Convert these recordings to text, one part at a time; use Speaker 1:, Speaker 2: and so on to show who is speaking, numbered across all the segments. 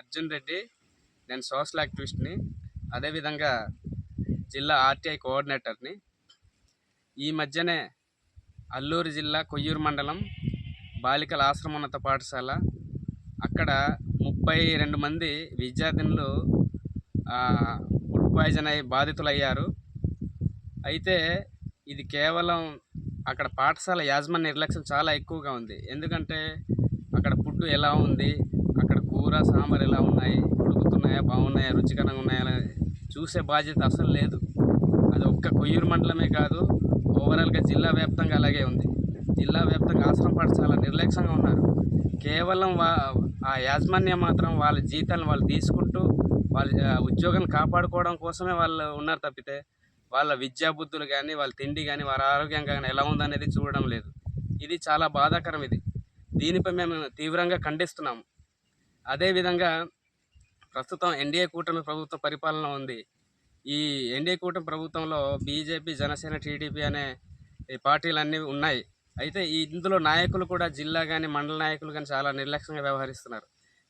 Speaker 1: అర్జున్ రెడ్డి నేను సోషల్ యాక్టివిస్ట్ని అదేవిధంగా జిల్లా ఆర్టీఐ కోఆర్డినేటర్ని. ఈ మధ్యనే అల్లూరు జిల్లా కొయ్యూరు మండలం బాలికల ఆశ్రమోన్నత పాఠశాల. అక్కడ ముప్పై రెండు మంది విద్యార్థినులు ఫుడ్ పాయిజన్ అయి బాధితులయ్యారు. అయితే ఇది కేవలం అక్కడ పాఠశాల యాజమాన్య నిర్లక్ష్యం చాలా ఎక్కువగా ఉంది. ఎందుకంటే అక్కడ ఫుడ్ ఎలా ఉంది? కూర సాంబార్ ఎలా ఉన్నాయి ఉడుకుతున్నాయా బాగున్నాయా రుచికరంగా ఉన్నాయా అని చూసే బాధ్యత అసలు లేదు. అది ఒక్క కొయ్యూరు మండలమే కాదు ఓవరాల్గా జిల్లా వ్యాప్తంగా అలాగే ఉంది. జిల్లా వ్యాప్తంగా ఆశ్రమ పాఠశాల నిర్లక్ష్యంగా ఉన్నారు. కేవలం వా ఆ యాజమాన్యం మాత్రం వాళ్ళ జీతాలను వాళ్ళు తీసుకుంటూ వాళ్ళ ఉద్యోగాన్ని కాపాడుకోవడం కోసమే వాళ్ళు ఉన్నారు తప్పితే వాళ్ళ విద్యా బుద్ధులు కానీ వాళ్ళ తిండి కానీ వారి ఆరోగ్యం కానీ ఎలా ఉందనేది చూడడం లేదు. ఇది చాలా బాధాకరం ఇది. దీనిపై మేము తీవ్రంగా ఖండిస్తున్నాము. అదేవిధంగా ప్రస్తుతం ఎన్డీఏ కూటమి ప్రభుత్వ పరిపాలన ఉంది. ఈ ఎన్డీఏ కూటమి ప్రభుత్వంలో బీజేపీ జనసేన టీడీపీ అనే ఈ పార్టీలన్నీ ఉన్నాయి. అయితే ఇందులో నాయకులు కూడా జిల్లా కానీ మండల నాయకులు కానీ చాలా నిర్లక్ష్యంగా వ్యవహరిస్తున్నారు.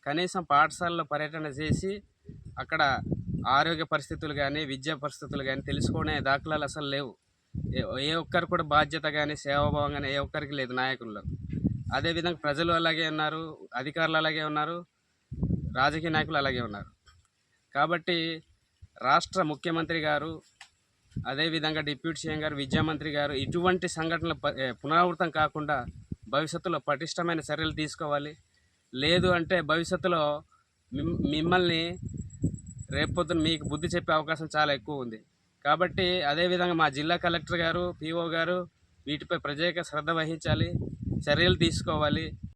Speaker 1: కనీసం పాఠశాలలో పర్యటన చేసి అక్కడ ఆరోగ్య పరిస్థితులు కానీ విద్యా పరిస్థితులు కానీ తెలుసుకునే దాఖలాలు అసలు లేవు. ఏ ఏ ఒక్కరు కూడా బాధ్యత కానీ సేవాభావం కానీ ఏ ఒక్కరికి లేదు నాయకుల్లో. అదేవిధంగా ప్రజలు అలాగే ఉన్నారు అధికారులు అలాగే ఉన్నారు. రాజకీయ నాయకులు అలాగే ఉన్నారు. కాబట్టి రాష్ట్ర ముఖ్యమంత్రి గారు అదేవిధంగా డిప్యూటీ సీఎం గారు విద్యామంత్రి గారు ఇటువంటి సంఘటనలు పునరావృతం కాకుండా భవిష్యత్తులో పటిష్టమైన చర్యలు తీసుకోవాలి. లేదు అంటే భవిష్యత్తులో మిమ్ మిమ్మల్ని రేపొద్దున మీకు బుద్ధి చెప్పే అవకాశం చాలా ఎక్కువ ఉంది. కాబట్టి అదేవిధంగా మా జిల్లా కలెక్టర్ గారు పిఓ గారు వీటిపై ప్రత్యేక శ్రద్ధ వహించాలి చర్యలు తీసుకోవాలి.